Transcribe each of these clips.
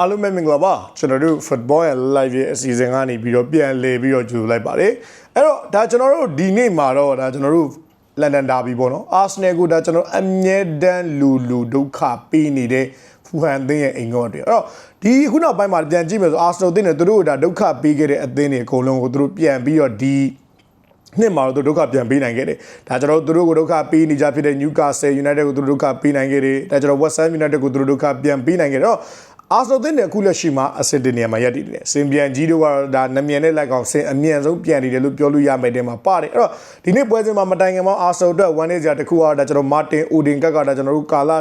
အားလုံးပဲမင်္ဂလာပါကျွန်တော်တို့ football ရဲ့ live ရဲ့အစီအစဉ်ကနေပြီးတော့ပြန်လည်ပြီးတော့ကြိုလိုက်ပါတယ်အဲ့တော့ဒါကျွန်တော်တို့ဒီနေ့မှာတော့ဒါကျွန်တော်တို့လန်ဒန်ဒါဘီပေါ့နော်အာဆနယ်ကိုဒါကျွန်တော်အမြဲတမ်းလူလူဒုက္ခပေးနေတဲ့ဖူဟန်အသင်းရဲ့အိမ်ကောတွေအဲ့တော့ဒီခုနောက်ပိုင်းမှာပြန်ကြည့်မယ်ဆိုအာဆနယ်အသင်းတွေသူတို့ကဒါဒုက္ခပေးခဲ့တဲ့အသင်းတွေအကုန်လုံးကိုသူတို့ပြန်ပြီးတော့ဒီနှစ်မှာတော့သူဒုက္ခပြန်ပေးနိုင်ခဲ့တယ်။ဒါကျွန်တော်တို့သူတို့ကိုဒုက္ခပေးနေကြဖြစ်တဲ့ Newcastle United ကိုသူတို့ဒုက္ခပေးနိုင်ခဲ့တယ်။ဒါကျွန်တော် West Ham United ကိုသူတို့ဒုက္ခပြန်ပေးနိုင်ခဲ့တော့ အာဆနယ်တင်တဲ့အခုလက်ရှိမှာအဆင်တင်နေရာမှာရပ်တည်နေတယ်။စင်ပြန်ကြီးတို့ကတော့ဒါနမြန်နဲ့လိုက်ကောင်စင်အမြန်ဆုံးပြန်နေတယ်လို့ပြောလို့ရမယ်တဲ့မှာပါတယ်။အဲ့တော့ဒီနေ့ပွဲစဉ်မှာမတိုင်ခင်မှာအာဆနယ်အတွက်1 day ကြာတစ်ခုကတော့ဒါကျွန်တော်မာတင်အိုဒင်ကတ်ကဒါကျွန်တော်တို့ကာလာ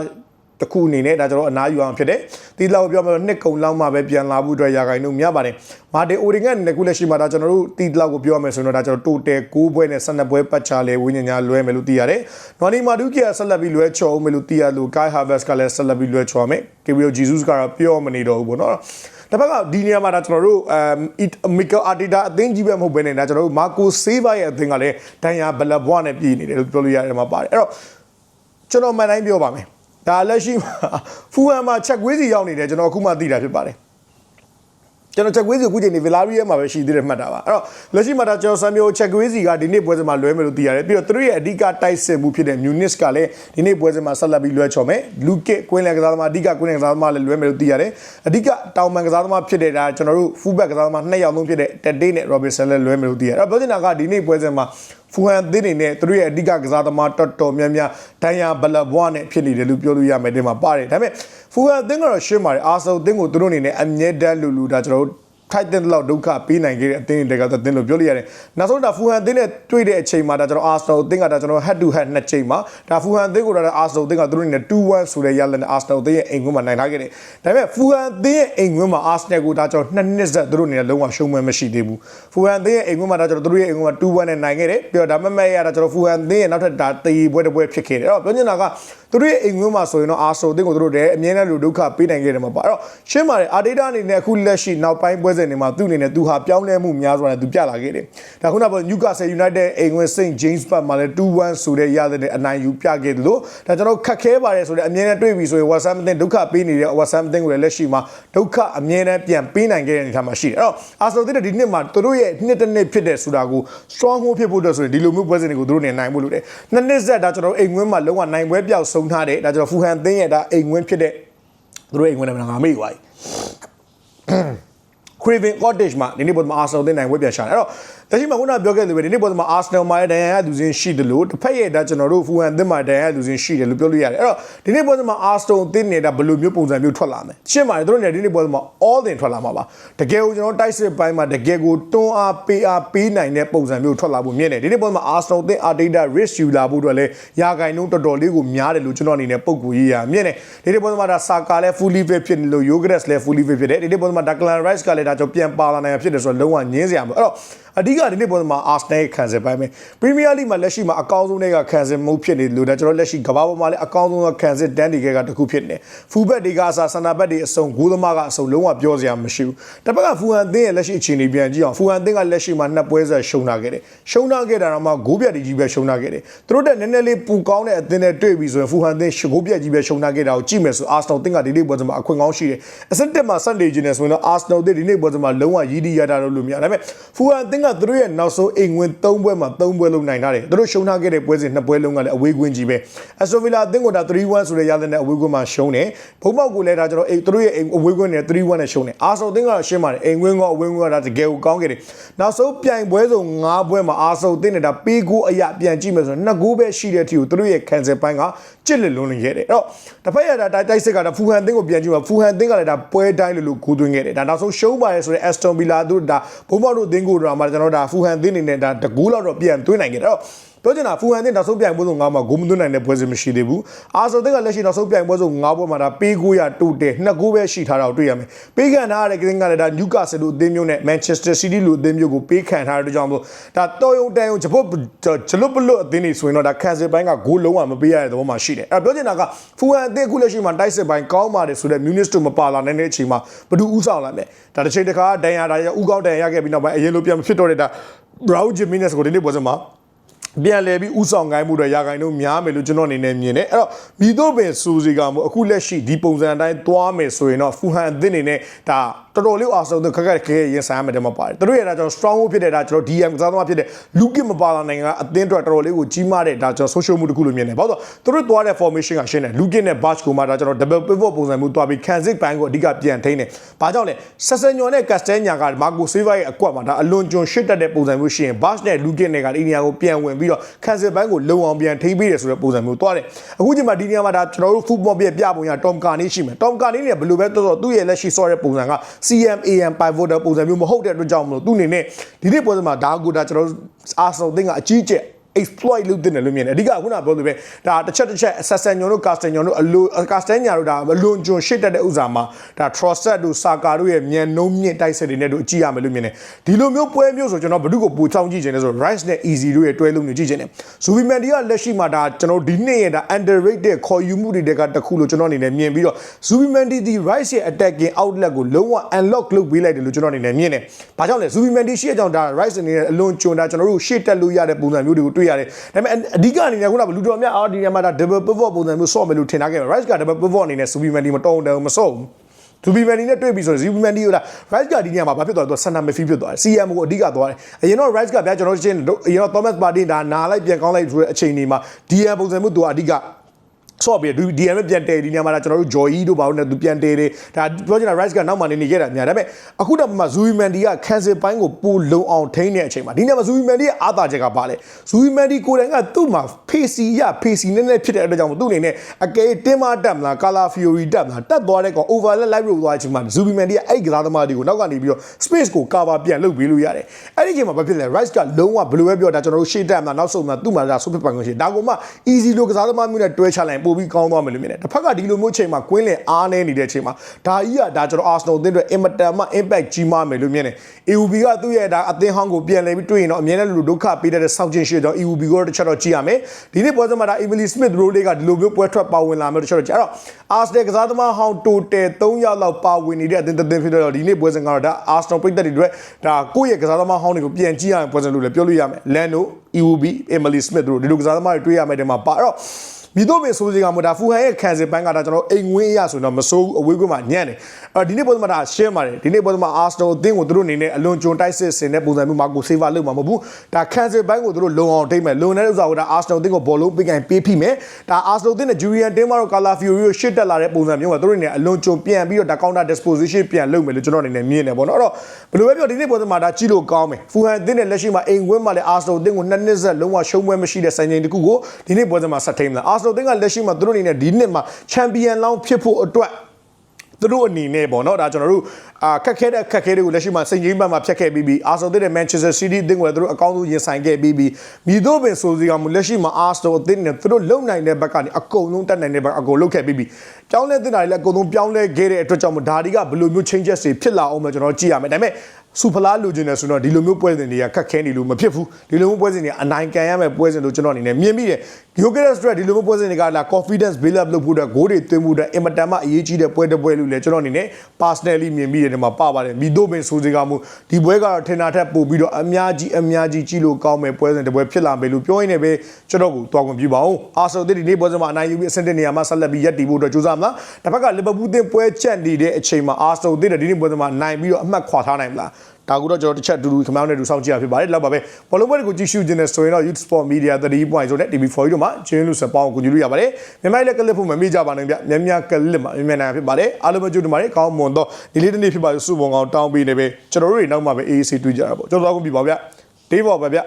တခုအနေနဲ့ဒါကျွန်တော်အနားယူအောင်ဖြစ်တယ်။ဒီလောက်ပြောမယ်နှစ်ကုံလောက်မှပဲပြန်လာဖို့အတွက်ရာဂိုင်တို့များပါတယ်။မာတင်အိုဒင်ကအနေနဲ့ခုလက်ရှိမှာဒါကျွန်တော်တို့ဒီလောက်ကိုပြောမယ်ဆိုတော့ဒါကျွန်တော်တိုတယ်6ပွဲနဲ့12ပွဲပတ်ချလဲဝင်းညာလွဲမယ်လို့သိရတယ်။နော်နီမာဒူကီကဆက်လက်ပြီးလွဲချော်အောင်မယ်လို့သိရလို့ Kai Havertz ကလည်းဆက်လက်ပြီးလွဲချော်မယ်။ Gabriel Jesus ကတော့ပြောမနေတော့ဘူးပေါ့နော်။တစ်ဖက်ကဒီနေရာမှာဒါကျွန်တော်တို့အမ်မီကယ်အာတီတာအသင်းကြီးပဲမဟုတ်ဘဲနဲ့ဒါကျွန်တော်တို့မာကိုဆေးဗာရဲ့အသင်းကလည်းဒန်ယာဘလဘွားနဲ့ပြည်နေတယ်လို့ပြောလို့ရတယ်မှာပါတယ်အဲ့တော့ကျွန်တော်မှန်တိုင်းပြောပါမယ် ဒါလက်ရှိမှာဖူဟန်မှာချက်ကွေးစီရောက်နေတယ်ကျွန်တော်အခုမှသိတာဖြစ်ပါတယ်ကျွန်တော်ချက်ကွေးစီကိုအခုချိန်နေဗီလာရီယာမှာပဲရှိသေးတယ်မှတ်တာပါအဲ့တော့လက်ရှိမှာဒါကျွန်တော်ဆမ်မျိုးချက်ကွေးစီကဒီနေ့ပွဲစဉ်မှာလွဲမယ်လို့သိရတယ်ပြီးတော့သူတို့ရဲ့အဓိကတိုက်စစ်မှုဖြစ်တဲ့မြူနစ်ကလည်းဒီနေ့ပွဲစဉ်မှာဆက်လက်ပြီးလွဲချော်မယ်လူကစ်ကွင်းလန်ကစားသမားအဓိကကွင်းလန်ကစားသမားလည်းလွဲမယ်လို့သိရတယ်အဓိကတောင်မန်ကစားသမားဖြစ်တဲ့ဒါကျွန်တော်တို့ဖူးဘက်ကစားသမားနှစ်ယောက်လုံးဖြစ်တဲ့တက်တေးနဲ့ရောဘစ်ဆန်လည်းလွဲမယ်လို့သိရတယ်အဲ့တော့ပြောချင်တာကဒီနေ့ပွဲစဉ်မှာ ဖူဟန်သင်းနေနဲ့သူတို့ရဲ့အဓိကကစားသမားတော်တော်များများဒန်ယာဘလဘွားနဲ့ဖြစ်နေတယ်လို့ပြောလို့ရမယ်ဒီမှာပါတယ်ဒါပေမဲ့ဖူဟန်သင်းကတော့ရှင်းပါတယ်အာဆယ်သင်းကိုသူတို့အနေနဲ့အမြဲတမ်းလူလူဒါကျွန်တော်တို့ ထိုက်တဲ့လောက်ဒုက္ခပေးနိုင်ခဲ့တဲ့အသင်းတွေကသင်းလို့ပြောလို့ရတယ်။နောက်ဆုံးဒါဖူဟန်အသင်းနဲ့တွေ့တဲ့အချိန်မှာဒါကျွန်တော်အာဆနယ်အသင်းကဒါကျွန်တော် head to head နှစ်ချိန်မှာဒါဖူဟန်အသင်းကိုဒါအာဆနယ်အသင်းကသူတို့အနေနဲ့2-1ဆိုတဲ့ရလနဲ့အာဆနယ်အသင်းရဲ့အိမ်ကွင်းမှာနိုင်ထားခဲ့တယ်။ဒါပေမဲ့ဖူဟန်အသင်းရဲ့အိမ်ကွင်းမှာအာဆနယ်ကိုဒါကျွန်တော်နှစ်နှစ်ဆက်သူတို့အနေနဲ့လုံးဝရှုံးမှမရှိသေးဘူး။ဖူဟန်အသင်းရဲ့အိမ်ကွင်းမှာဒါကျွန်တော်သူတို့ရဲ့အိမ်ကွင်းမှာ2-1နဲ့နိုင်ခဲ့တယ်။ပြီးတော့ဒါမဲ့မဲ့ရဒါကျွန်တော်ဖူဟန်အသင်းရဲ့နောက်ထပ်ဒါတေးပွဲတစ်ပွဲဖြစ်ခဲ့တယ်။အဲ့တော့ပြောချင်တာကသူတို့ရဲ့အိမ်ကွင်းမှာဆိုရင်တော့အာဆနယ်အသင်းကိုသူတို့လည်းအမြဲတမ်းလူဒုက္ခပေးနိုင်ခဲ့တယ်မှာပါ။အဲ့တော့ရှင်းပါတယ်အာဒေတာအနေနဲ့အခုလက်ရှိနောက်ပိုင်းပွဲစဉ်တွေမှာသူ့အနေနဲ့သူဟာပြောင်းလဲမှုများစွာနဲ့သူပြလာခဲ့တယ်။ဒါခုနက Newcastle United အိမ်ဝင် St James Park မှာလည်း2-1ဆိုတဲ့ရတဲ့အနိုင်ယူပြခဲ့တယ်လို့ဒါကျွန်တော်ခက်ခဲပါတယ်ဆိုတဲ့အမြဲတမ်းတွေ့ပြီဆိုရင် West Ham အသင်းဒုက္ခပေးနေတဲ့ West Ham အသင်းကိုလည်းလက်ရှိမှာဒုက္ခအမြဲတမ်းပြန်ပေးနိုင်ခဲ့တဲ့အနေအထားမှာရှိတယ်။အဲ့တော့ Arsenal အသင်းဒီနှစ်မှာသူတို့ရဲ့နှစ်တစ်နှစ်ဖြစ်တဲ့ဆိုတာကို strong ဟိုးဖြစ်ဖို့အတွက်ဆိုရင်ဒီလိုမျိုးပွဲစဉ်တွေကိုသူတို့နေနိုင်ဖို့လိုတယ်။နှစ်နှစ်ဆက်ဒါကျွန်တော်အိမ်ဝင်မှာလုံးဝနိုင်ပွဲပြောက်ဆုံးထားတယ်ဒါကျွန်တော် Fulham အသင်းရဲ့ဒါအိမ်ဝင်ဖြစ်တဲ့သူတို့အိမ်ဝင်တယ်ငါမေ့သွားပြီ။ Craven Cottage မှာဒီနေ့ပေါ်မှာ Arsenal တင်နိုင်ဝဲပြန်ရှာတယ်အဲ့တော့တရှိမှာခုနပြောခဲ့သလိုပဲဒီနေ့ပေါ်မှာ Arsenal မှာဒဏ်ရာရသူချင်းရှိတယ်လို့တစ်ဖက်ရဲ့ဒါကျွန်တော်တို့ Fulham တင်မှာဒဏ်ရာရသူချင်းရှိတယ်လို့ပြောလို့ရတယ်အဲ့တော့ဒီနေ့ပေါ်မှာ Arsenal တင်နေတာဘယ်လိုမျိုးပုံစံမျိုးထွက်လာမလဲရှင်းပါတယ်တို့နေဒီနေ့ပေါ်မှာ all တင်ထွက်လာမှာပါတကယ်ကိုကျွန်တော်တိုက်စစ်ပိုင်းမှာတကယ်ကိုတွန်းအားပေးအားပေးနိုင်တဲ့ပုံစံမျိုးထွက်လာဖို့မြင်တယ်ဒီနေ့ပေါ်မှာ Arsenal တင် Arteta risk ယူလာဖို့အတွက်လည်းရာဂိုင်နှုန်းတော်တော်လေးကိုများတယ်လို့ကျွန်တော်အနေနဲ့ပုံကူရေးရမြင်တယ်ဒီနေ့ပေါ်မှာဒါ Saka လည်း fully fit ဖြစ်နေလို့ Yogres လည်း fully fit ဖြစ်တယ်ဒီနေ့ပေါ်မှာ Declan Rice ကလည်းဒါကြောင့်ပြန်ပါလာနိုင်ဖြစ်တယ်ဆိုတော့လုံးဝငင်းစရာမလိုအဲ့တော့အဓိကဒီနေ့ပေါ်မှာ Arsenal ခံစစ်ပိုင်းပဲ Premier League မှာလက်ရှိမှာအကောင်းဆုံးတွေကခံစစ်မှုဖြစ်နေလို့ဒါကျွန်တော်လက်ရှိကမ္ဘာပေါ်မှာလည်းအကောင်းဆုံးကခံစစ်တန်းတီကတခုဖြစ်နေဖူဘက်တွေကစားဆန္ဒဘက်တွေအစုံဂိုးသမားကအစုံလုံးဝပြောစရာမရှိဘူးတစ်ဖက်ကဖူဟန်သင်းရဲ့လက်ရှိအခြေအနေပြန်ကြည့်အောင်ဖူဟန်သင်းကလက်ရှိမှာနှစ်ပွဲဆက်ရှုံးလာခဲ့တယ်ရှုံးလာခဲ့တာတော့မှဂိုးပြတ်ကြီးပဲရှုံးလာခဲ့တယ်သူတို့တက်နည်းနည်းလေးပူကောင်းတဲ့အသင်းနဲ့တွေ့ပြီဆိုရင်ဖူဟန်သင်းဂိုးပြတ်ကြီးပဲရှုံးလာခဲ့တာကိုကြည့်မယ်ဆိုအာစနယ်သင်းကဒီနေ့ပွဲစဉ်မှာအခွင့်ကောင်းရှိတယ်အစတက်မှာဆန်ဒေဂျင်းနဲ့ဆိုရင်တော့အာစနယ်သင်းဒီနေ့ပွဲစဉ်မှာလုံးဝရည်တည်ရတာလို့လို့များဒါပေမဲ့ဖူဟန်သင်းကသူတို့ရဲ့နောက်ဆုံးအိမ်ဝင်၃ပွဲမှာ၃ပွဲလုံးနိုင်ထားတယ်သူတို့ရှုံးထားခဲ့တဲ့ပွဲစဉ်နှစ်ပွဲလုံးကလည်းအဝေးကွင်းကြီးပဲအဆိုဗီလာအသင်းကဒါ3-1ဆိုတဲ့ရတဲ့နဲ့အဝေးကွင်းမှာရှုံးတယ်ဘုံမောက်ကိုလည်းဒါကျွန်တော်အိမ်သူတို့ရဲ့အိမ်အဝေးကွင်းနဲ့3-1နဲ့ရှုံးတယ်အာဆော်သင်းကတော့ရှင်းပါတယ်အိမ်ကွင်းကအဝေးကွင်းကဒါတကယ်ကိုကောင်းခဲ့တယ်နောက်ဆုံးပြိုင်ပွဲစုံ၅ပွဲမှာအာဆော်သင်းနဲ့ဒါပေးကိုအရာပြန်ကြည့်မယ်ဆိုတော့နှစ်ဂိုးပဲရှိတဲ့အထိကိုသူတို့ရဲ့ကန်ဆယ်ပိုင်းကကြစ်လက်လုံးနေခဲ့တယ်အဲ့တော့တစ်ဖက်ရတာတိုက်စစ်ကဒါဖူဟန်သင်းကိုပြန်ကြည့်မှာဖူဟန်သင်းကလည်းဒါပွဲတိုင်းလို့လို့ဂိုးသွင်းခဲ့တယ်ဒါနောက်ဆုံးရှုံးပါတယ်ဆိုတော့ Aston Villa တို့ဒါဘုံမောက်တို့သင်းကိုတော့မှာကျွန်တော်ဒါဖူဟန်သင်းနေနဲ့ဒါတကူလောက်တော့ပြန်သွင်းနိုင်ခဲ့တယ်အဲ့တော့ ပြောချင်တာဖူဟန်တင်နောက်ဆုံးပြိုင်ပွဲဆုံး၅မှာဂိုးမသွင်းနိုင်တဲ့ပွဲစဉ်မရှိသေးဘူးအာဆယ်တင်ကလက်ရှိနောက်ဆုံးပြိုင်ပွဲဆုံး၅ပွဲမှာဒါပေးကိုရတူတယ်နှစ်ဂိုးပဲရှိထားတာကိုတွေ့ရမယ်ပေးခံထားရတဲ့ကင်းကလည်းဒါနျူကာဆယ်လိုအသင်းမျိုးနဲ့မန်ချက်စတာစီးတီးလိုအသင်းမျိုးကိုပေးခံထားတဲ့ကြောင့်မို့ဒါတော်ယုံတန်ယုံဂျပုတ်ဂျလွတ်ပလွတ်အသင်းတွေဆိုရင်တော့ဒါကန်ဆယ်ပိုင်းကဂိုးလုံးဝမပေးရတဲ့သဘောမှာရှိတယ်အဲ့ပြောချင်တာကဖူဟန်အသင်းအခုလက်ရှိမှာတိုက်စစ်ပိုင်းကောင်းပါတယ်ဆိုတဲ့ Munich တို့မပါလာနိုင်တဲ့အချိန်မှာဘယ်သူဥဆောင်လာလဲဒါတစ်ချိန်တစ်ခါဒန်ယာဒါရဥကောက်ဒန်ရခဲ့ပြီးနောက်ပိုင်းအရင်လိုပြန်မဖြစ်တော့တဲ့ဒါ Brown Jimenez ကိုဒီနေ့ပွဲစဉ်မှာ ပြန်လဲပြီးဥဆောင်ကိုင်းမှုတွေရာခိုင်နှုန်းများမယ်လို့ကျွန်တော်အနေနဲ့မြင်တယ်အဲ့တော့မိတို့ပင်စူစီကမို့အခုလက်ရှိဒီပုံစံအတိုင်းသွားမယ်ဆိုရင်တော့ဖူဟန်အသစ်အနေနဲ့ဒါ တော်တော်လေးအောင်ဆုံးသူခက်ခက်ခဲခဲရင်ဆိုင်ရမယ်တဲ့မှာပါတယ်သူတို့ရဲ့ဒါကျွန်တော် strong ဖြစ်တဲ့ဒါကျွန်တော် DM ကစားသမားဖြစ်တဲ့လူကစ်မပါလာနိုင်ငံကအသင်းအတွက်တော်တော်လေးကိုကြီးမားတဲ့ဒါကျွန်တော် social မှုတစ်ခုလို့မြင်တယ်ဘာလို့သူတို့သွားတဲ့ formation ကရှင်းတယ်လူကစ်နဲ့ batch ကိုမှဒါကျွန်တော် double pivot ပုံစံမျိုးသွားပြီး Kansas ဘိုင်းကိုအဓိကပြန်ထိန်းတယ်ဘာကြောင့်လဲဆက်စညော်နဲ့ Castella က Marco Silva ရဲ့အကွက်မှာဒါအလွန်ကျွန်ရှစ်တက်တဲ့ပုံစံမျိုးရှင်း batch နဲ့လူကစ်နဲ့ကအိန္ဒိယကိုပြန်ဝင်ပြီးတော့ Kansas ဘိုင်းကိုလုံအောင်ပြန်ထိန်းပေးတယ်ဆိုတဲ့ပုံစံမျိုးသွားတယ်အခုချိန်မှာဒီနေရာမှာဒါကျွန်တော်တို့ football ပြပြပုံရ Tom Carney ရှိမယ် Tom Carney ကဘယ်လိုပဲတော်တော်သူ့ရဲ့လက်ရှိဆော့တဲ့ပုံစံက CMAM pivot ပုံစံမျိုးမဟုတ်တဲ့အတွက်ကြောင့်မလို့သူ့အနေနဲ့ဒီနေ့ပွဲစဉ်မှာဒါကိုဒါကျွန်တော်တို့ Arsenal သင်းကအကြီးကျယ် exploit လုပ်တင်တယ်လို့မြင်တယ်အဓိကခုနပြောလို့ပဲဒါတစ်ချက်တစ်ချက်ဆက်ဆန်ညွန်တို့ကာစတန်ညွန်တို့အလိုကာစတန်ညာတို့ဒါအလွန်ကျွံရှစ်တက်တဲ့ဥစ္စာမှာဒါ Trosset တို့စာကာတို့ရဲ့မြန်နှုံးမြင့်တိုက်စစ်တွေနဲ့တို့အကြည့်ရမယ်လို့မြင်တယ်ဒီလိုမျိုးပွဲမျိုးဆိုကျွန်တော်ဘ누구ကိုပူချောင်းကြည့်ချင်တယ်ဆို Rice နဲ့ Easy တို့ရဲ့တွဲလုံးမျိုးကြည့်ချင်တယ် Zubiman ဒီကလက်ရှိမှာဒါကျွန်တော်ဒီနေ့ရဲ့ဒါ underrated ခေါ်ယူမှုတွေတကတခုလို့ကျွန်တော်အနေနဲ့မြင်ပြီးတော့ Zubiman ဒီ Rice ရဲ့ attacking outlet ကိုလုံးဝ unlock လုပ်ပေးလိုက်တယ်လို့ကျွန်တော်အနေနဲ့မြင်တယ်ဘာကြောင့်လဲ Zubiman ဒီရှိအကြောင်းဒါ Rice အနေနဲ့အလွန်ကျွံတာကျွန်တော်တို့ရှေ့တက်လို့ရတဲ့ပုံစံမျိုးတွေကိုတွေ့ရတယ်ဒါပေမဲ့အဓိကအနေနဲ့ခုနကလူတော်များအော်ဒီနေရာမှာဒါ double pivot ပုံစံမျိုးဆော့မယ်လို့ထင်ထားခဲ့တယ် Rice က double pivot အနေနဲ့ Zubiman ဒီမတော်တယ်မဆော့ဘူးသူဘီမန်ဒီနဲ့တွေ့ပြီဆိုရင်ဇီဘီမန်ဒီက Rice ကဒီနေရာမှာဘာဖြစ်သွားလဲသူဆန်နာမဖီဖြစ်သွားတယ် CM ကိုအဓိကသွားတယ်အရင်တော့ Rice ကဗျာကျွန်တော်ချင်းအရင်တော့ Thomas Partey ဒါနာလိုက်ပြန်ကောင်းလိုက်ဆိုတဲ့အချိန်ဒီမှာ DM ပုံစံမျိုးသူကအဓိက ဆော့ပြီး DM ပြန်တဲဒီနေရာမှာကျွန်တော်တို့ Joy တို့ဘာလို့လဲသူပြန်တဲတယ်ဒါပြောချင်တာ Rice ကနောက်မှနေနေခဲ့တာများဒါပေမဲ့အခုတော့မှ Zui Mandi က cancel ပိုင်းကိုပိုလုံအောင်ထိန်းတဲ့အချိန်မှာဒီနေရာမှာ Zui Mandi ရဲ့အားသာချက်ကပါလေ Zui Mandi ကိုယ်တိုင်ကသူ့မှာ face ရ face နဲ့နဲ့ဖြစ်တဲ့အတွက်ကြောင့်သူ့အနေနဲ့အကယ်တင်းမတက်မလား Color Fury တက်မလားတက်သွားတဲ့ကောင် overlap live လို့သွားတဲ့အချိန်မှာ Zui Mandi ကအဲ့ဒီကစားသမားတွေကိုနောက်ကနေပြီးတော့ space ကို cover ပြန်လုပ်ပေးလို့ရတယ်အဲ့ဒီအချိန်မှာဘာဖြစ်လဲ Rice ကလုံးဝဘယ်လိုပဲပြောဒါကျွန်တော်တို့ရှေ့တက်မလားနောက်ဆုံးမလားသူ့မှာဒါ super ပိုင်ခွင့်ရှိဒါကိုမှ easy လို့ကစားသမားမျိုးနဲ့တွဲချလိုက်ပို့ပြီးကောင်းသွားမယ်လို့မြင်တယ်တစ်ဖက်ကဒီလိုမျိုးအချိန်မှာကွင်းလင်အားနေနေတဲ့အချိန်မှာဒါကြီးကဒါကျွန်တော် Arsenal အသင်းအတွက် impact မှ impact ကြီးမားမယ်လို့မြင်တယ် AUB ကသူ့ရဲ့ဒါအသင်းဟောင်းကိုပြန်လဲပြီးတွေ့ရင်တော့အမြဲတမ်းလူဒုက္ခပေးတဲ့စောင့်ကျင်ရှိတော့ AUB ကိုတော့တစ်ချက်တော့ကြည့်ရမယ်ဒီနေ့ပွဲစဉ်မှာဒါ Emily Smith Rowe လေးကဒီလိုမျိုးပွဲထွက်ပါဝင်လာမယ်တစ်ချက်တော့ကြည့်အဲ့တော့ Arsenal ကစားသမားဟောင်း total 3ယောက်လောက်ပါဝင်နေတဲ့အသင်းတစ်သင်းဖြစ်တော့ဒီနေ့ပွဲစဉ်ကတော့ဒါ Arsenal ပြည်သက်တွေအတွက်ဒါကိုယ့်ရဲ့ကစားသမားဟောင်းတွေကိုပြန်ကြည့်ရမယ်ပွဲစဉ်လို့လည်းပြောလို့ရမယ် Leno EUB Emily Smith တို့ဒီလိုကစားသမားတွေတွေ့ရမယ်တဲ့မှာပါအဲ့တော့ မိတို့မေဆိုးစီကမို့ဒါဖူဟန်ရဲ့ခံစစ်ပန်းကဒါကျွန်တော်အိမ်ဝင်းရဆိုတော့မစိုးဘူးအဝေးကွင်းမှာညံ့တယ်အဲဒီနေ့ပွဲမှာဒါရှင်းပါတယ်ဒီနေ့ပွဲမှာအာစနယ်အသင်းကိုသူတို့အနေနဲ့အလွန်ကြုံတိုက်စစ်ဆင်တဲ့ပုံစံမျိုးမှာကိုစေးဗာလုပ်မှာမဟုတ်ဘူးဒါခံစစ်ပန်းကိုသူတို့လုံအောင်ထိမ့်မယ်လုံနေတဲ့ဥစ္စာကိုဒါအာစနယ်အသင်းကိုဘောလုံးပေးကင်ပေးဖိမယ်ဒါအာစနယ်အသင်းနဲ့ဂျူရီယန်တင်းမာတို့ကာလာဖီယိုရီကိုရှစ်တက်လာတဲ့ပုံစံမျိုးကသူတို့အနေနဲ့အလွန်ကြုံပြန်ပြီးတော့ဒါကောင်တာ disposition ပြန်လုပ်မယ်လို့ကျွန်တော်အနေနဲ့မြင်တယ်ပေါ့နော်အဲ့တော့ဘယ်လိုပဲပြောဒီနေ့ပွဲမှာဒါကြည့်လို့ကောင်းမယ်ဖူဟန်အသင်းနဲ့လက်ရှိမှာအိမ်ဝင်းမှာလည်းအာစနယ်အသင်းကိုနှစ်နှစ်ဆက်လုံးဝရှုံးပွဲမရှိတဲ့စံချိန်တစ်ခုကိုဒီနေ့ပွဲမှာဆက်ထိမ့်မယ်အာစနယ်အသင်းကလက်ရှိမှာသူတို့အနေနဲ့ဒီနှစ်မှာချန်ပီယံလောင်းဖြစ်ဖို့အတွက်သူတို့အနေနဲ့ပေါ့နော်ဒါကျွန်တော်တို့အာခက်ခဲတဲ့ခက်ခဲတွေကိုလက်ရှိမှာစိန်ကြီးဘက်မှာဖြတ်ခဲ့ပြီးပြီးအာဆယ်တဲ့ Manchester City အသင်းကိုလည်းသူတို့အကောင်းဆုံးရင်ဆိုင်ခဲ့ပြီးပြီးမိတို့ပင်ဆိုစီကမလက်ရှိမှာအာဆယ်အသင်းနဲ့သူတို့လုံနိုင်တဲ့ဘက်ကနေအကုန်လုံးတက်နိုင်တဲ့ဘက်အကုန်လုံးခဲ့ပြီးပြီးပြောင်းလဲတင်တာတွေလည်းအကုန်လုံးပြောင်းလဲခဲ့တဲ့အတွက်ကြောင့်ဒါတွေကဘယ်လိုမျိုး changes တွေဖြစ်လာအောင်မကျွန်တော်ကြည့်ရမယ်ဒါပေမဲ့စူဖလားလိုချင်တယ်ဆိုတော့ဒီလိုမျိုးပွဲစဉ်တွေကခက်ခဲနေလို့မဖြစ်ဘူးဒီလိုမျိုးပွဲစဉ်တွေအနိုင်ကန်ရမယ်ပွဲစဉ်လို့ကျွန်တော်အနေနဲ့မြင်မိတယ် Gyökeres အတွက်ဒီလိုမျိုးပွဲစဉ်တွေကလာ confidence build up လုပ်ဖို့အတွက်ဂိုးတွေသွင်းမှုအတွက်အင်မတန်မှအရေးကြီးတဲ့ပွဲတစ်ပွဲလို့လည်းကျွန်တော်အနေနဲ့ personally မြင်မိတယ်ဒီမှာပပါတယ်မိတို့ပင်ဆိုစီကမှုဒီပွဲကတော့ထင်တာထက်ပိုပြီးတော့အများကြီးအများကြီးကြည့်လို့ကောင်းမယ်ပွဲစဉ်တစ်ပွဲဖြစ်လာမယ်လို့ပြောရင်းနဲ့ပဲကျွန်တော်ကိုတွားခွင့်ပြုပါအောင်အာဆယ်ဒီနေ့ပွဲစဉ်မှာအနိုင်ယူပြီးအဆင့်တင်နေရာမှာဆက်လက်ပြီးရပ်တည်ဖို့အတွက်ကြိုးစားမလားတစ်ဖက်ကလီဗာပူးတင်ပွဲချက်နေတဲ့အချိန်မှာအာဆယ်ဒီနေ့ပွဲစဉ်မှာနိုင်ပြီးတော့အမှတ်ခွာထားနိုင်မလား ဒါကတော့ကျွန်တော်တစ်ချက်အတူတူခမောင်းနဲ့တူဆောင်ကြည့်ရဖြစ်ပါတယ်လောက်ပါပဲဘောလုံးပွဲတွေကိုကြည့်ရှုခြင်းနဲ့ဆိုရင်တော့ Youth Sport Media 3.0ဆိုတဲ့ TV4 တို့မှာကျင်းလို့စပောင်းကိုကြည့်လို့ရပါတယ်မြန်မာလည်းကလစ်ဖို့မမေ့ကြပါနဲ့ဗျမြန်မြန်ကလစ်မှာမြန်မြန်နိုင်ဖြစ်ပါတယ်အားလုံးပဲကြိုးတင်ပါတယ်ကောင်းမွန်တော့ဒီလေးတစ်နေ့ဖြစ်ပါစုပုံကောင်းတောင်းပေးနေပဲကျွန်တော်တို့တွေနောက်မှပဲ AAC တွေ့ကြတာပေါ့ကျွန်တော်တို့ကပြပါဗျဒေးဘော်ပါဗျ